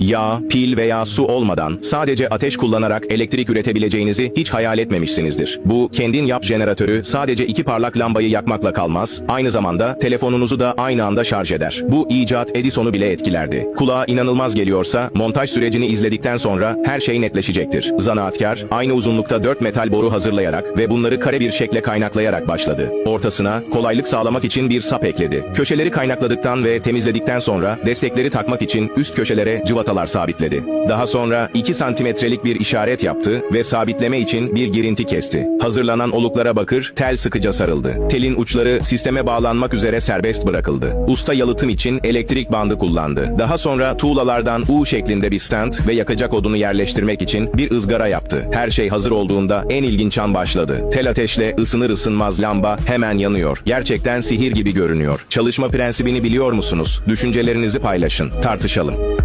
Yağ, pil veya su olmadan sadece ateş kullanarak elektrik üretebileceğinizi hiç hayal etmemişsinizdir. Bu kendin yap jeneratörü sadece iki parlak lambayı yakmakla kalmaz, aynı zamanda telefonunuzu da aynı anda şarj eder. Bu icat Edison'u bile etkilerdi. Kulağa inanılmaz geliyorsa montaj sürecini izledikten sonra her şey netleşecektir. Zanaatkar aynı uzunlukta dört metal boru hazırlayarak ve bunları kare bir şekle kaynaklayarak başladı. Ortasına kolaylık sağlamak için bir sap ekledi. Köşeleri kaynakladıktan ve temizledikten sonra destekleri takmak için üst köşelere cıvatalar sabitledi. Daha sonra 2 santimetrelik bir işaret yaptı ve sabitleme için bir girinti kesti. Hazırlanan oluklara bakır tel sıkıca sarıldı. Telin uçları sisteme bağlanmak üzere serbest bırakıldı. Usta yalıtım için elektrik bandı kullandı. Daha sonra tuğlalardan U şeklinde bir stand ve yakacak odunu yerleştirmek için bir ızgara yaptı. Her şey hazır olduğunda en ilginç an başladı. Tel ateşle ısınır ısınmaz lamba hemen yanıyor. Gerçekten sihir gibi görünüyor. Çalışma prensibini biliyor musunuz? Düşüncelerinizi paylaşın, tartışalım.